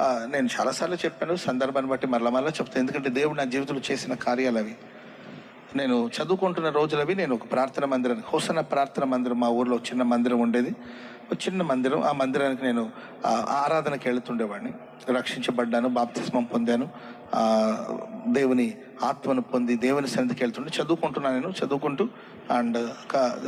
నేను చాలాసార్లు చెప్పాను సందర్భాన్ని బట్టి మరలా మరలా చెప్తాను. ఎందుకంటే దేవుడు నా జీవితంలో చేసిన కార్యాలు అవి. నేను చదువుకుంటున్న రోజులవి నేను ఒక ప్రార్థన మందిరం హోసన ప్రార్థన మందిరం మా ఊర్లో చిన్న మందిరం ఉండేది. ఒక చిన్న మందిరం. ఆ మందిరానికి నేను ఆరాధనకి వెళుతుండేవాడిని. రక్షించబడ్డాను బాప్తిస్మం పొందాను. దేవుని ఆత్మను పొంది దేవుని సన్నిధికి వెళ్తుండే. చదువుకుంటున్నాను నేను చదువుకుంటూ అండ్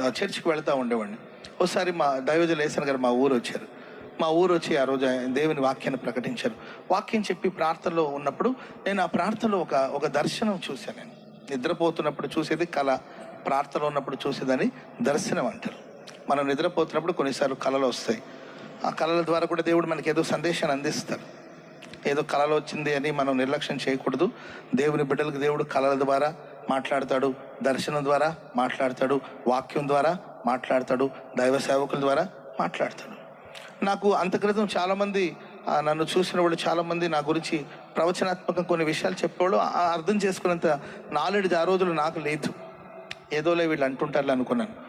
చర్చికి వెళ్తూ ఉండేవాడిని. ఒకసారి మా దైవజ వేసన్ గారు మా ఊరు వచ్చారు. మా ఊరు వచ్చి ఆ రోజు దేవుని వాక్యాన్ని ప్రకటించారు. వాక్యం చెప్పి ప్రార్థనలో ఉన్నప్పుడు నేను ఆ ప్రార్థనలో ఒక ఒక దర్శనం చూశాను నేను. నిద్రపోతున్నప్పుడు చూసేది కళ ప్రార్థనలో ఉన్నప్పుడు చూసేదని దర్శనం అంటారు. మనం నిద్రపోతున్నప్పుడు కొన్నిసార్లు కళలు వస్తాయి. ఆ కళల ద్వారా కూడా దేవుడు మనకి ఏదో సందేశాన్ని అందిస్తాడు ఏదో కళలు వచ్చింది అని మనం నిర్లక్ష్యం చేయకూడదు. దేవుని బిడ్డలకు దేవుడు కళల ద్వారా మాట్లాడతాడు దర్శనం ద్వారా మాట్లాడతాడు వాక్యం ద్వారా మాట్లాడతాడు దైవ సేవకుల ద్వారా మాట్లాడతాడు. నాకు అంత క్రితం చాలామంది నన్ను చూసిన వాళ్ళు చాలామంది నా గురించి ప్రవచనాత్మక కొన్ని విషయాలు చెప్పేవాళ్ళు. ఆ- అర్థం చేసుకున్నంత నాలెడ్జ్ ఆ రోజులు నాకు లేదు. ఏదోలే వీళ్ళు అంటుంటారు అనుకున్నాను.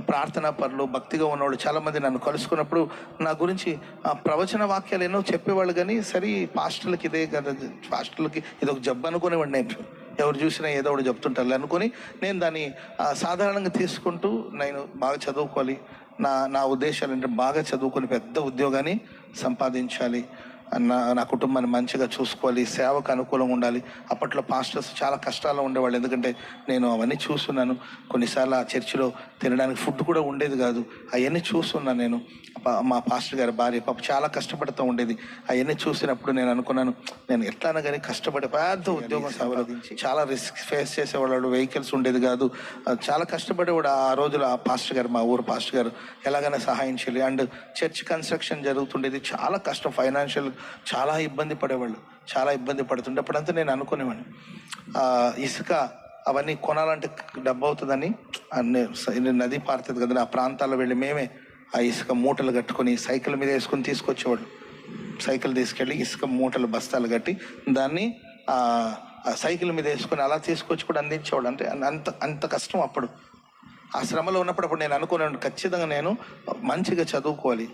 ప్రార్థనా పనులు భక్తిగా ఉన్నవాళ్ళు చాలామంది నన్ను కలుసుకున్నప్పుడు నా గురించి ఆ ప్రవచన వాక్యాలు ఎన్నో చెప్పేవాళ్ళు కానీ సరే పాస్టర్లకి ఇదే కదా పాస్టర్లకి ఇది ఒక జబ్బు అనుకునేవాడిని నేను. ఎవరు చూసినా ఏదో ఒకటి చెప్తుంటారు అనుకొని నేను దాన్ని సాధారణంగా తీసుకుంటూ నేను బాగా చదువుకోవాలి. నా నా ఉద్దేశాలు అంటే బాగా చదువుకొని పెద్ద ఉద్యోగాన్ని సంపాదించాలి. నా నా కుటుంబాన్ని మంచిగా చూసుకోవాలి సేవకు అనుకూలంగా ఉండాలి. అప్పట్లో పాస్టర్స్ చాలా కష్టాల్లో ఉండేవాళ్ళు. ఎందుకంటే నేను అవన్నీ చూస్తున్నాను. కొన్నిసార్లు ఆ చర్చిలో తినడానికి ఫుడ్ కూడా ఉండేది కాదు. అవన్నీ చూస్తున్నాను నేను. మా పాస్టర్ గారి భార్య పాప చాలా కష్టపడుతూ ఉండేది. అవన్నీ చూసినప్పుడు నేను అనుకున్నాను నేను ఎట్లానా కానీ కష్టపడి పెద్ద ఉద్యోగం సంపాదించి. చాలా రిస్క్ ఫేస్ చేసేవాళ్ళు వెహికల్స్ ఉండేది కాదు. చాలా కష్టపడేవాడు ఆ రోజులు ఆ పాస్టర్ గారు మా ఊరు పాస్టర్ గారు ఎలాగైనా సహాయం చేయాలి. అండ్ చర్చ్ కన్స్ట్రక్షన్ జరుగుతుండేది. చాలా కష్టం ఫైనాన్షియల్ చాలా ఇబ్బంది పడేవాళ్ళు. చాలా ఇబ్బంది పడుతుండే. అప్పుడంతా నేను అనుకునేవాడిని. ఇసుక అవన్నీ కొనాలంటే డబ్బు అవుతుందని అన్ని నది పారుతుంది కదా ఆ ప్రాంతాల్లో వెళ్ళి మేమే ఆ ఇసుక మూటలు కట్టుకొని సైకిల్ మీద వేసుకొని తీసుకొచ్చేవాడు సైకిల్ తీసుకెళ్ళి ఇసుక మూటలు బస్తాలు కట్టి దాన్ని ఆ సైకిల్ మీద వేసుకొని అలా తీసుకొచ్చి కూడా అందించేవాడు అంటే అంత అంత కష్టం అప్పుడు. ఆ శ్రమలో ఉన్నప్పుడు అప్పుడు నేను అనుకున్నాను ఖచ్చితంగా నేను మంచిగా చదువుకోవాలి.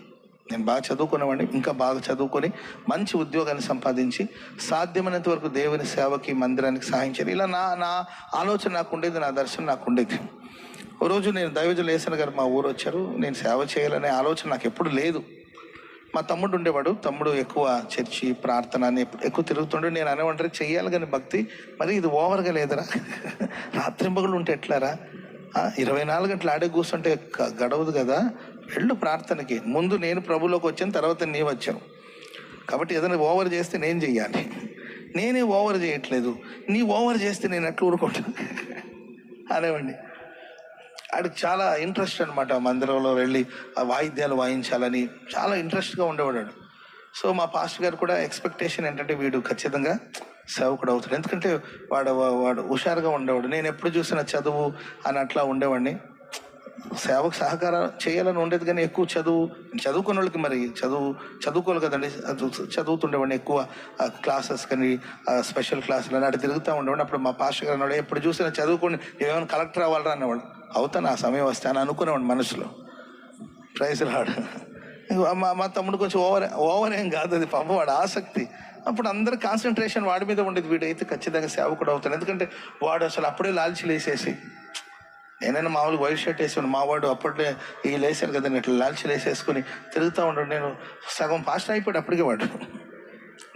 నేను బాగా చదువుకునేవాడిని ఇంకా బాగా చదువుకొని మంచి ఉద్యోగాన్ని సంపాదించి సాధ్యమైనంత వరకు దేవుని సేవకి మందిరానికి సహాయం ఇలా నా నా ఆలోచన నాకు ఉండేది నా దర్శనం నాకు ఉండేది. ఓ రోజు నేను దైవజులు వేసిన గారు మా ఊరు వచ్చారు. నేను సేవ చేయాలనే ఆలోచన నాకు ఎప్పుడు లేదు. మా తమ్ముడు ఉండేవాడు. తమ్ముడు ఎక్కువ చర్చి ప్రార్థన అని ఎక్కువ తిరుగుతుండే. నేను అనేవంటారు చెయ్యాలి కానీ భక్తి మరి ఇది ఓవర్గా లేదురా. రాత్రింబగులు ఉంటే ఎట్లారా? ఇరవై నాలుగు గంటలు ఆడే కూర్చుంటే గడవదు కదా. వెళ్ళు ప్రార్థనకి. ముందు నేను ప్రభులోకి వచ్చాను తర్వాత నీ వచ్చాను. కాబట్టి ఏదైనా ఓవర్ చేస్తే నేను చెయ్యాలి. నేనే ఓవర్ చేయట్లేదు. నీ ఓవర్ చేస్తే నేను ఎట్లా ఊరుకుంటాను అనేవండి ఆడికి చాలా ఇంట్రెస్ట్ అనమాట మందిరంలో వెళ్ళి ఆ వాయిద్యాలు వాయించాలని. చాలా ఇంట్రెస్ట్గా ఉండేవాడు సో మా పాస్టర్ గారు కూడా ఎక్స్పెక్టేషన్ ఏంటంటే వీడు ఖచ్చితంగా సేవకుడు అవుతాడు. ఎందుకంటే వాడు వాడు హుషారుగా ఉండేవాడు. నేను ఎప్పుడు చూసిన చదువు అని అట్లా ఉండేవాడిని. సేవకు సహకారం చేయాలని ఉండేది కానీ ఎక్కువ చదువు చదువుకున్న వాళ్ళకి మరి చదువు చదువుకోవాలి కదండి. చదువుతుండేవాడిని ఎక్కువ. క్లాసెస్ కానీ స్పెషల్ క్లాసులు అని అటు తిరుగుతూ ఉండేవాడిని. అప్పుడు మా పాస్టర్ గారు అన్నాడు ఎప్పుడు చూసినా చదువుకొని ఏమైనా కలెక్టర్ అవ్వాలరా అన్నవాడు. అవుతాను ఆ సమయం వస్తే అని అనుకునేవాడు మనసులో. ప్రైజ్ రాడు మా మా తమ్ముడు కొంచెం ఓవర్ ఓవర్ ఏం కాదు అది పాప వాడు ఆసక్తి. అప్పుడు అందరు కాన్సన్ట్రేషన్ వాడి మీద ఉండేది. వీడైతే ఖచ్చితంగా సేవకుడు అవుతాడు. ఎందుకంటే వాడు అసలు అప్పుడే లాల్చి లేసేసి నేనైనా మామూలుగా వైట్ షర్ట్ వేసాను మా వాడు అప్పట్లో ఈ లేసాను కదా ఇట్లా లాల్చి లేసేసుకుని తిరుగుతూ ఉంటాడు నేను సగం ఫాస్ట్ అయిపోయాడు అప్పటికే వాడు.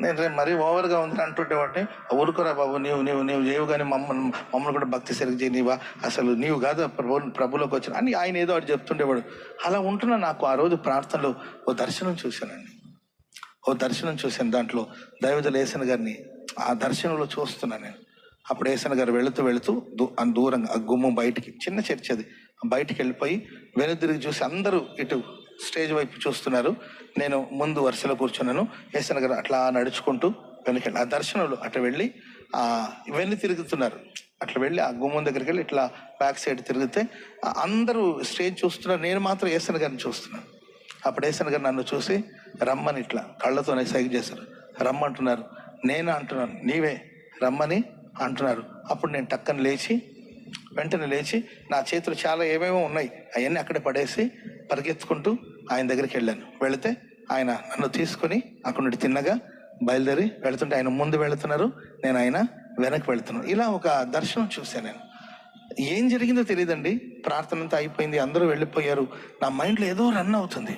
నేను రేపు మరీ ఓవర్గా ఉంది అంటుండేవాడిని ఊరుకోరా బాబు నీవు నీవు నీవు చేయవు కానీ మమ్మల్ని మమ్మల్ని కూడా భక్తి సరిగ్గా చేయనివా అసలు నీవు కాదు ప్రభు ప్రభులోకి వచ్చిన అని ఆయన ఏదో వాడు. చెప్తుండేవాడు అలా ఉంటున్నా నాకు ఆ రోజు ప్రార్థనలో ఓ దర్శనం చూశానండి. ఓ దర్శనం చూశాను దాంట్లో. దైవజల ఏసన్ గారిని ఆ దర్శనంలో చూస్తున్నాను నేను. అప్పుడు ఏసన్ గారు వెళుతూ వెళుతూ దూ దూరంగా ఆ గుమ్మం బయటికి చిన్న చర్చ్ అది. బయటికి వెళ్ళిపోయి వెనుదిరిగి చూసి అందరూ ఇటు స్టేజ్ వైపు చూస్తున్నారు. నేను ముందు వరుసలో కూర్చున్నాను. ఏసన్ గారు అట్లా నడుచుకుంటూ వెనక ఆ దర్శనంలో అట్లా వెళ్ళి ఇవన్నీ తిరుగుతున్నారు. అట్లా వెళ్ళి ఆ గుమ్మం దగ్గరికి వెళ్ళి ఇట్లా బ్యాక్ సైడ్ తిరిగితే అందరూ స్టేజ్ చూస్తున్నారు. నేను మాత్రం ఏసన్ గారిని చూస్తున్నాను. అప్పుడు ఏసన్ గారు నన్ను చూసి రమ్మని ఇట్లా కళ్ళతోనే సైగ చేశారు. రమ్మంటున్నారు. నేను? అంటున్నాను. నీవే రమ్మని. అంటున్నారు. అప్పుడు నేను టక్కన లేచి వెంటనే లేచి నా చేతులు చాలా ఏమేమో ఉన్నాయి. అవన్నీ అక్కడే పడేసి పరిగెత్తుకుంటూ ఆయన దగ్గరికి వెళ్ళాను. వెళితే ఆయన నన్ను తీసుకొని అక్కడ నుండి తిన్నగా బయలుదేరి వెళ్తుంటే ఆయన ముందు వెళుతున్నారు నేను ఆయన వెనక్కి వెళుతున్నాను. ఇలా ఒక దర్శనం చూశాను నేను. ఏం జరిగిందో తెలియదండి. ప్రార్థన అంతా అయిపోయింది. అందరూ వెళ్ళిపోయారు. నా మైండ్లో ఏదో రన్ అవుతుంది.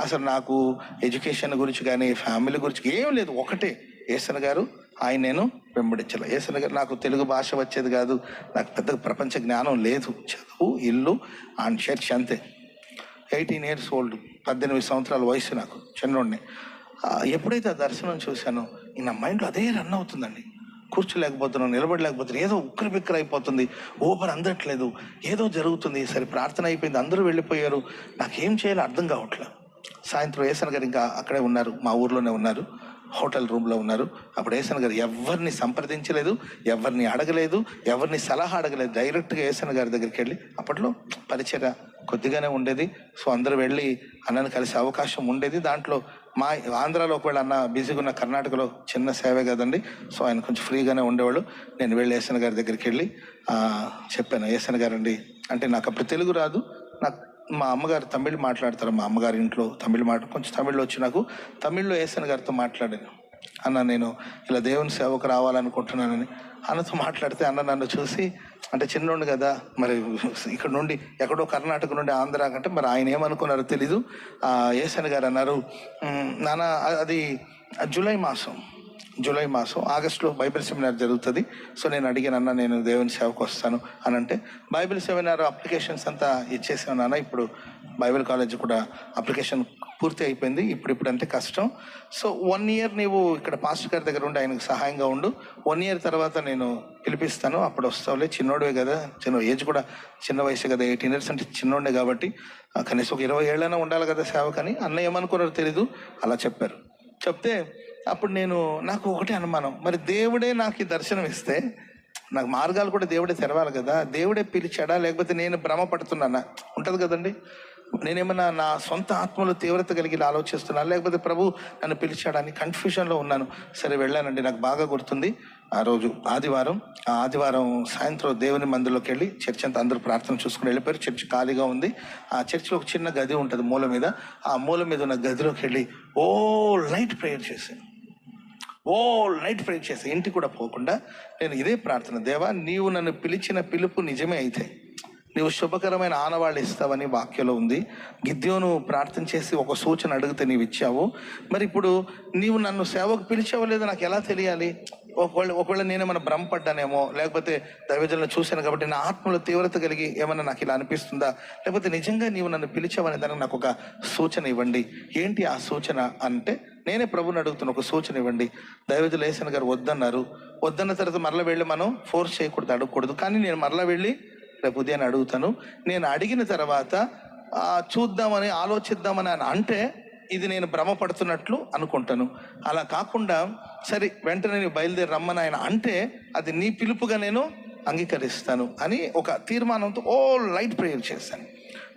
అసలు నాకు ఎడ్యుకేషన్ గురించి కానీ ఫ్యామిలీ గురించి ఏం లేదు. ఒకటే. ఏసన్ గారు ఆయన నేను వెంబడించలే. ఏసన్ గారు నాకు తెలుగు భాష వచ్చేది కాదు. నాకు పెద్ద ప్రపంచ జ్ఞానం లేదు. చదువు ఇల్లు అండ్ చర్చ్ అంతే. ఎయిటీన్ ఇయర్స్ ఓల్డ్ పద్దెనిమిది సంవత్సరాల వయసు నాకు చిన్నోడిని. ఎప్పుడైతే ఆ దర్శనం చూశానో నా మైండ్లో అదే రన్ అవుతుందండి. కూర్చోలేకపోతున్నాను నిలబడలేకపోతున్నాను. ఏదో ఉక్కరి బిక్కర అయిపోతుంది. ఓపెన్ అందట్లేదు. ఏదో జరుగుతుంది. సరే ప్రార్థన అయిపోయింది. అందరూ వెళ్ళిపోయారు. నాకేం చేయాలో అర్థం కావట్లేదు సాయంత్రం ఏసన్ గారు ఇంకా అక్కడే ఉన్నారు. మా ఊర్లోనే ఉన్నారు. హోటల్ రూమ్లో ఉన్నారు. అప్పుడు ఏసన్ గారు ఎవరిని సంప్రదించలేదు ఎవరిని అడగలేదు ఎవరిని సలహా అడగలేదు. డైరెక్ట్గా ఏసన్ గారి దగ్గరికి వెళ్ళి అప్పట్లో పరిచయ కొద్దిగానే ఉండేది. సో అందరూ వెళ్ళి అన్నని కలిసే అవకాశం ఉండేది. దాంట్లో మా ఆంధ్రాలో ఒకవేళ అన్న బిజీగా ఉన్న కర్ణాటకలో చిన్న సేవే కదండి. సో ఆయన కొంచెం ఫ్రీగానే ఉండేవాళ్ళు. నేను వెళ్ళి ఏసన్ గారి దగ్గరికి వెళ్ళి చెప్పాను. ఏసన్ గారండి అంటే నాకు అప్పుడు తెలుగు రాదు నాకు మా అమ్మగారు తమిళ్ మాట్లాడతారు మా అమ్మగారి ఇంట్లో తమిళ్ మాట కొంచెం తమిళ్ళో వచ్చి నాకు తమిళ్ళో ఏసన్ గారితో మాట్లాడాను. అన్న నేను ఇలా దేవుని సేవకు రావాలనుకుంటున్నానని అన్నతో మాట్లాడితే అన్న నన్ను చూసి అంటే చిన్నోండు కదా మరి ఇక్కడ నుండి ఎక్కడో కర్ణాటక నుండి ఆంధ్ర కంటే మరి ఆయన ఏమనుకున్నారో తెలీదు. ఏసన్ గారు అన్నారు నాన్న అది జూలై మాసం జూలై మాసం ఆగస్టులో బైబిల్ సెమినార్ జరుగుతుంది. సో నేను అడిగాను అన్న నేను దేవుని సేవకు వస్తాను అని అంటే బైబిల్ సెమినార్ అప్లికేషన్స్ అంతా ఇచ్చేసాను నాన్న ఇప్పుడు బైబిల్ కాలేజ్ కూడా అప్లికేషన్ పూర్తి అయిపోయింది ఇప్పుడు ఇప్పుడు అంటే కష్టం. సో వన్ ఇయర్ నీవు ఇక్కడ పాస్టర్ గారి దగ్గర ఉండి ఆయనకు సహాయంగా ఉండు. వన్ ఇయర్ తర్వాత నేను పిలిపిస్తాను అప్పుడు వస్తావులే. చిన్నోడివే కదా చిన్న ఏజ్ కూడా చిన్న వయసు కదా ఎయిటీన్ ఇయర్స్ అంటే చిన్నోడే కాబట్టి కనీసం ఒక ఇరవై ఏళ్ళైనా ఉండాలి కదా సేవకని. అన్న ఏమనుకున్నారో తెలీదు అలా చెప్పారు. చెప్తే అప్పుడు నేను నాకు ఒకటే అనుమానం. మరి దేవుడే నాకు ఈ దర్శనం ఇస్తే నాకు మార్గాలు కూడా దేవుడే తెరవాలి కదా. దేవుడే పిలిచాడా? లేకపోతే నేను భ్రమ పడుతున్నానా? ఉంటుంది కదండి. నేనేమన్నా నా సొంత ఆత్మలో తీవ్రత కలిగి ఆలోచిస్తున్నాను లేకపోతే ప్రభు నన్ను పిలిచాడని కన్ఫ్యూషన్లో ఉన్నాను. సరే వెళ్ళానండి. నాకు బాగా గుర్తుంది. ఆ రోజు ఆదివారం ఆ ఆదివారం సాయంత్రం దేవుని మందిలోకి వెళ్ళి చర్చ్ అంతా అందరూ ప్రార్థన చూసుకుని వెళ్ళిపోయారు. చర్చ్ ఖాళీగా ఉంది. ఆ చర్చిలో ఒక చిన్న గది ఉంటుంది మూల మీద. ఆ మూల మీద ఉన్న గదిలోకి వెళ్ళి ఓ లైట్ ప్రేయర్ చేశాను. ఓల్ నైట్ ప్రే చేసి ఇంటికి కూడా పోకుండా నేను ఇదే ప్రార్థన దేవా నీవు నన్ను పిలిచిన పిలుపు నిజమే అయితే నీవు శుభకరమైన ఆనవాళ్ళు ఇస్తావని వాక్యలో ఉంది. గిద్యోను ప్రార్థన చేసి ఒక సూచన అడిగితే నీవు ఇచ్చావు. మరి ఇప్పుడు నీవు నన్ను సేవకు పిలిచావో లేదో నాకు ఎలా తెలియాలి? ఒకవేళ ఒకవేళ నేనేమైనా భ్రమపడ్డానేమో లేకపోతే దైవజనులను చూశాను కాబట్టి నా ఆత్మలో తీవ్రత కలిగి ఏమైనా నాకు ఇలా అనిపిస్తుందా? లేకపోతే నిజంగా నీవు నన్ను పిలిచావనే దానికి నాకు ఒక సూచన ఇవ్వండి. ఏంటి ఆ సూచన అంటే నేనే ప్రభుని అడుగుతున్న ఒక సూచన ఇవ్వండి. దైవజులు ఏసన్ గారు వద్దన్నారు. వద్దన్న తర్వాత మరల వెళ్ళి మనం ఫోర్స్ చేయకూడదు అడగకూడదు. కానీ నేను మరల వెళ్ళి రేపు ఉదయాన్ని అడుగుతాను. నేను అడిగిన తర్వాత చూద్దామని ఆలోచిద్దామని అని అంటే ఇది నేను భ్రమపడుతున్నట్లు అనుకుంటాను. అలా కాకుండా సరే వెంటనే నేను బయలుదేరి రమ్మని ఆయన అంటే అది నీ పిలుపుగా నేను అంగీకరిస్తాను అని ఒక తీర్మానంతో ఓ లైట్ ప్రేయర్ చేశాను.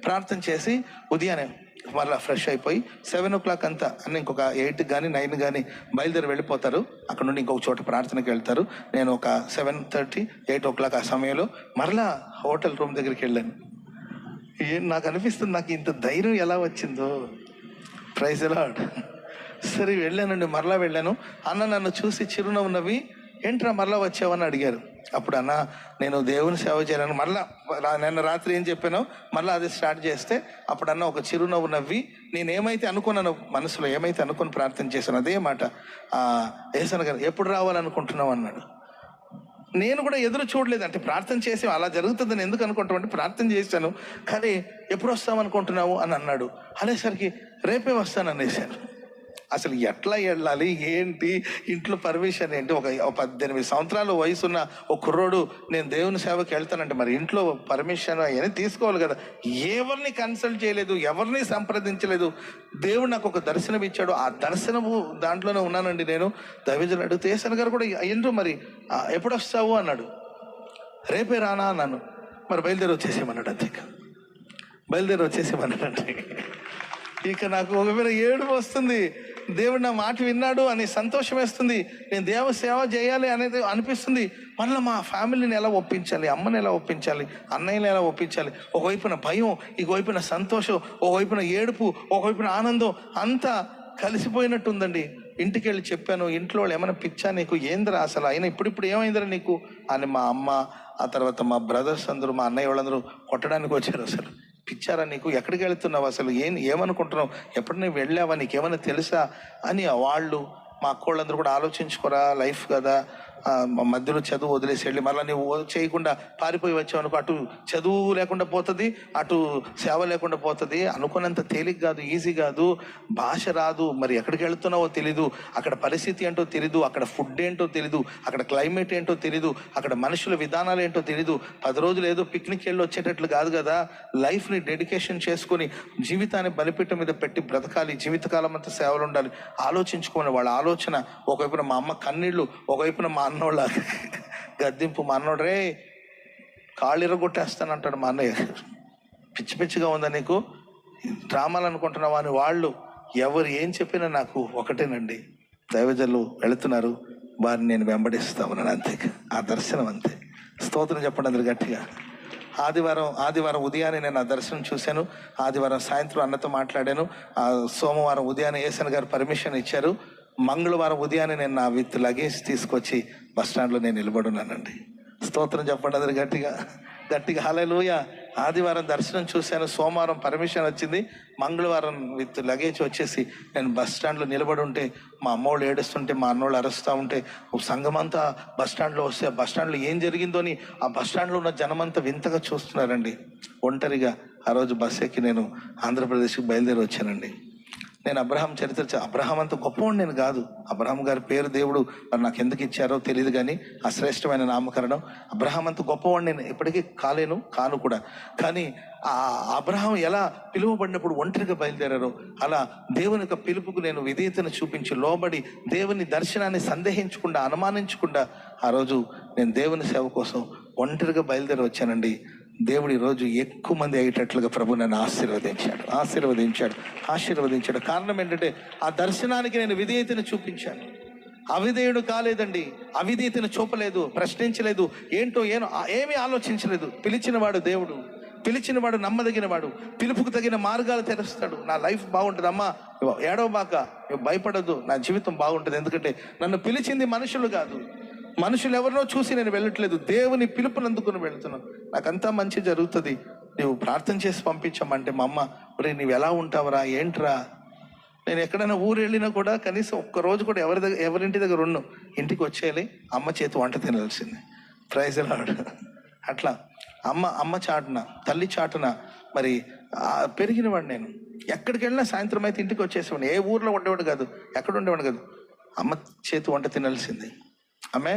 ప్రార్థన చేసి ఉదయాన్నే మళ్ళీ ఫ్రెష్ అయిపోయి సెవెన్ ఓ క్లాక్ అంతా అన్న ఇంకొక ఎయిట్ కానీ నైన్ కానీ బయలుదేరి వెళ్ళిపోతారు. అక్కడ నుండి ఇంకొక చోట ప్రార్థనకి వెళ్తారు. నేను ఒక seven thirty eight o'clock ఆ సమయంలో మరలా హోటల్ రూమ్ దగ్గరికి వెళ్ళాను. ఏం నాకు అనిపిస్తుంది నాకు ఇంత ధైర్యం ఎలా వచ్చిందో. ప్రైజ్ లాడ్ సరే వెళ్ళానండి మరలా వెళ్ళాను. అన్న నన్ను చూసి చిరునవ్వు నవ్వి ఏంట్రా మరలా వచ్చావని అడిగారు. అప్పుడు అన్న నేను దేవుని సేవ చేయాలని మరలా నిన్న రాత్రి ఏం చెప్పానో మరలా అది స్టార్ట్ చేస్తే అప్పుడు అన్న ఒక చిరునవ్వు నవ్వి నేను ఏమైతే అనుకున్నాను మనసులో ఏమైతే అనుకుని ప్రార్థన చేశాను అదే మాట. ఏసన గారు ఎప్పుడు రావాలనుకుంటున్నావు? అన్నాడు. నేను కూడా ఎదురు చూడలేదు. అంటే ప్రార్థన చేసి అలా జరుగుతుందని ఎందుకు అనుకుంటామంటే ప్రార్థన చేశాను. కానీ ఎప్పుడు వస్తామనుకుంటున్నావు అని అన్నాడు. అనేసరికి రేపే వస్తాను అనేసాను అసలు ఎట్లా వెళ్ళాలి? ఏంటి? ఇంట్లో పర్మిషన్ ఏంటి? ఒక పద్దెనిమిది సంవత్సరాల వయసున్న ఒక కుర్రోడు నేను దేవుని సేవకి వెళ్తానంటే మరి ఇంట్లో పర్మిషన్ అవన్నీ తీసుకోవాలి కదా. ఎవరిని కన్సల్ట్ చేయలేదు? ఎవరిని సంప్రదించలేదు? దేవుడు నాకు ఒక దర్శనం ఇచ్చాడు. ఆ దర్శనము దాంట్లోనే ఉన్నానండి నేను. దైవజులు అడిగితే ఏసన్ గారు కూడా ఏంటో మరి? ఎప్పుడు వస్తావు? అన్నాడు. రేపే రానా? అన్నాను. మరి బయలుదేరి వచ్చేసేమన్నాడు అంతే బయలుదేరి వచ్చేసేమన్నాడు అంటే ఇక. నాకు ఒకవేళ ఏడుపు వస్తుంది. దేవుడు నా మాట విన్నాడు అని సంతోషం వేస్తుంది. నేను దేవ సేవ చేయాలి అనేది అనిపిస్తుంది. మళ్ళీ మా ఫ్యామిలీని ఎలా ఒప్పించాలి? అమ్మని ఎలా ఒప్పించాలి? అన్నయ్యని ఎలా ఒప్పించాలి? ఒకవైపున భయం ఇంకోవైపున సంతోషం ఒకవైపున ఏడుపు ఒకవైపున ఆనందం అంతా కలిసిపోయినట్టుందండి. ఇంటికి వెళ్ళి చెప్పాను ఇంట్లో వాళ్ళు ఏమైనా పిచ్చా నీకు? ఏందిరా అసలు? అయినా ఇప్పుడిప్పుడు ఏమైందిరా నీకు? అని మా అమ్మ ఆ తర్వాత మా బ్రదర్స్ అందరూ మా అన్నయ్య వాళ్ళందరూ కొట్టడానికి వచ్చారు అసలు. పిచ్చారా నీకు? ఎక్కడికి వెళుతున్నావు అసలు? ఏం ఏమనుకుంటున్నావు? ఎప్పుడు నువ్వు వెళ్ళావా? నీకేమైనా తెలుసా? అని వాళ్ళు మా అక్కోళ్ళందరూ కూడా ఆలోచించుకోరా? లైఫ్ కదా. మధ్యలో చదువు వదిలేసి వెళ్ళి మళ్ళీ నువ్వు చేయకుండా పారిపోయి వచ్చావు అనుకో అటు చదువు లేకుండా పోతుంది అటు సేవ లేకుండా పోతుంది. అనుకున్నంత తేలిక కాదు ఈజీ కాదు. భాష రాదు. మరి ఎక్కడికి వెళ్తున్నావో తెలీదు. అక్కడ పరిస్థితి ఏంటో తెలీదు. అక్కడ ఫుడ్ ఏంటో తెలీదు. అక్కడ క్లైమేట్ ఏంటో తెలీదు. అక్కడ మనుషుల విధానాలు ఏంటో తెలీదు. పది రోజులు ఏదో పిక్నిక్ వెళ్ళి వచ్చేటట్లు కాదు కదా. లైఫ్ని డెడికేషన్ చేసుకొని జీవితాన్ని బలిపీఠం మీద పెట్టి బ్రతకాలి. జీవితకాలం అంతా సేవలు ఉండాలి. ఆలోచించుకోవాలి. వాళ్ళ ఆలోచన. ఒకవైపున మా అమ్మ కన్నీళ్ళు ఒకవైపున మా అన్నోళ్ళ గద్దింపు. మా అన్నోడు రే కాళ్ళు ఇరగొట్టేస్తానంటాడు మా అన్నయ్య. పిచ్చి పిచ్చిగా ఉందా నీకు? డ్రామాలు అనుకుంటున్నావా అని వాళ్ళు ఎవరు ఏం చెప్పినా నాకు ఒకటేనండి. దైవజనులు వెళుతున్నారు. వారిని నేను వెంబడిస్తా ఉన్నాను అంతే. ఆ దర్శనం అంతే. స్తోత్రం చెప్పండి అందరు గట్టిగా. ఆదివారం ఆదివారం ఉదయాన్నే నేను ఆ దర్శనం చూశాను. ఆదివారం సాయంత్రం అన్నతో మాట్లాడాను. ఆ సోమవారం ఉదయాన్నే ఏసన్ గారు పర్మిషన్ ఇచ్చారు. మంగళవారం ఉదయాన్నే నేను నా విత్ లగేజ్ తీసుకొచ్చి బస్ స్టాండ్లో నేను నిలబడున్నానండి. స్తోత్రం చెప్పండి అందరు గట్టిగా. గట్టిగా హలలుయ ఆదివారం దర్శనం చూశాను సోమవారం పర్మిషన్ వచ్చింది. మంగళవారం విత్ లగేజ్ వచ్చేసి నేను బస్ స్టాండ్లో నిలబడి ఉంటే మా అమ్మోళ్ళు ఏడుస్తుంటే మా అన్నోళ్ళు అరుస్తూ ఉంటే ఓ సంఘమంతా బస్ స్టాండ్లో వస్తే బస్ స్టాండ్లో ఏం జరిగిందో అని ఆ బస్ స్టాండ్లో ఉన్న జనమంతా వింతగా చూస్తున్నారండి. ఒంటరిగా ఆ రోజు బస్ ఎక్కి నేను ఆంధ్రప్రదేశ్కి బయలుదేరి వచ్చానండి. నేను అబ్రహాం చరిత్ర అబ్రహాం అంత గొప్పవాడు నేను కాదు. అబ్రహాం గారి పేరు దేవుడు మరి నాకు ఎందుకు ఇచ్చారో తెలియదు కానీ ఆ శ్రేష్టమైన నామకరణం. అబ్రహాం అంత గొప్పవాడు నేను ఎప్పటికీ కాలేను కాను కూడా. కానీ ఆ అబ్రహాం ఎలా పిలువబడినప్పుడు ఒంటరిగా బయలుదేరారో అలా దేవుని యొక్క పిలుపుకు నేను విధేయతను చూపించి లోబడి దేవుని దర్శనాన్ని సందేహించకుండా అనుమానించకుండా ఆ రోజు నేను దేవుని సేవ కోసం ఒంటరిగా బయలుదేరి వచ్చానండి. దేవుడు ఈరోజు ఎక్కువ మంది అయ్యేటట్లుగా ప్రభు నన్ను ఆశీర్వదించాడు ఆశీర్వదించాడు ఆశీర్వదించాడు. కారణం ఏంటంటే ఆ దర్శనానికి నేను విధేయతను చూపించాను. అవిధేయుడు కాలేదండి అవిధేయతను చూపలేదు ప్రశ్నించలేదు ఏంటో ఏనో ఏమీ ఆలోచించలేదు. పిలిచినవాడు దేవుడు పిలిచినవాడు నమ్మదగినవాడు పిలుపుకు తగిన మార్గాలు తెరుస్తాడు. నా లైఫ్ బాగుంటుంది అమ్మా ఏడవ బాక భయపడద్దు నా జీవితం బాగుంటుంది. ఎందుకంటే నన్ను పిలిచింది మనుషులు కాదు. మనుషులు ఎవరినో చూసి నేను వెళ్ళట్లేదు. దేవుని పిలుపునందుకుని వెళ్తున్నాను నాకంతా మంచి జరుగుతుంది. నువ్వు ప్రార్థన చేసి పంపించమంటే మా అమ్మ ఒరే నువ్వు ఎలా ఉంటావురా? ఏంట్రా? నేను ఎక్కడైనా ఊరు వెళ్ళినా కూడా కనీసం ఒక్కరోజు కూడా ఎవరి దగ్గర ఎవరింటి దగ్గర ఉన్ను ఇంటికి వచ్చేయాలి. అమ్మ చేతి వంట తినాల్సింది. ప్రైజ్ రాడు అట్లా. అమ్మ అమ్మ చాటున తల్లి చాటున మరి ఆ, పెరిగినవాడు నేను. ఎక్కడికి వెళ్ళినా సాయంత్రం అయితే ఇంటికి వచ్చేసేవాడిని. ఏ ఊర్లో ఉండేవాడు కాదు. ఎక్కడ ఉండేవాడు కాదు. అమ్మ చేతి వంట తినాల్సిందే. ఆమె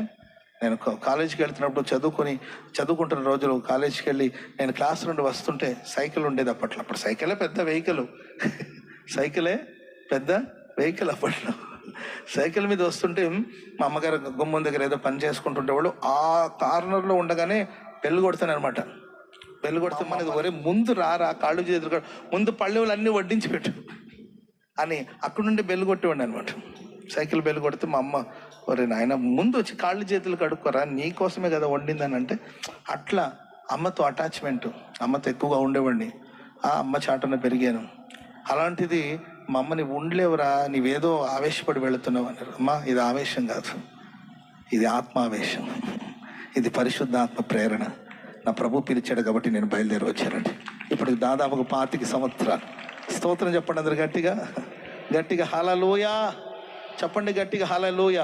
నేను కాలేజీకి వెళ్తున్నప్పుడు చదువుకొని చదువుకుంటున్న రోజులు కాలేజీకి వెళ్ళి నేను క్లాస్ నుండి వస్తుంటే సైకిల్ ఉండేది అప్పట్లో. అప్పుడు సైకిలే పెద్ద వెహికల్ సైకిలే పెద్ద వెహికల్ అప్పట్లో. సైకిల్ మీద వస్తుంటే మా అమ్మగారు గుమ్మం దగ్గర ఏదో పని చేసుకుంటుంటే వాళ్ళు ఆ కార్నర్లో ఉండగానే బెల్లు కొడతాను అనమాట బెల్లు కొడితే మనది ఒరే ముందు రారా కాళ్ళు చేతులు ముందు పళ్ళెవులు అన్నీ వడ్డించి పెట్టు అని అక్కడ నుండి బెల్లు కొట్టేవాడిని అనమాట సైకిల్ బెల్ కొడితే మా అమ్మ ఒరే నాయన ముందు వచ్చి కాళ్ళు చేతులు కడుక్కోరా నీకోసమే కదా వండిందని అంటే అట్లా అమ్మతో అటాచ్మెంట్ అమ్మతో ఎక్కువగా ఉండేవాడిని. ఆ అమ్మ చాటన పెరిగాను. అలాంటిది మా అమ్మని ఉండలేవురా నీవేదో ఆవేశపడి వెళుతున్నావు అన్నారు. అమ్మ ఇది ఆవేశం కాదు. ఇది ఆత్మావేశం. ఇది పరిశుద్ధ ఆత్మ ప్రేరణ. నా ప్రభు పిలిచాడు కాబట్టి నేను బయలుదేరి వచ్చానండి. ఇప్పుడు దాదాపు పాతిక సంవత్సరాలు. స్తోత్రం చెప్పండి అందరు గట్టిగా. గట్టిగా హలలోయ చెప్పండి గట్టిగా హలలోయ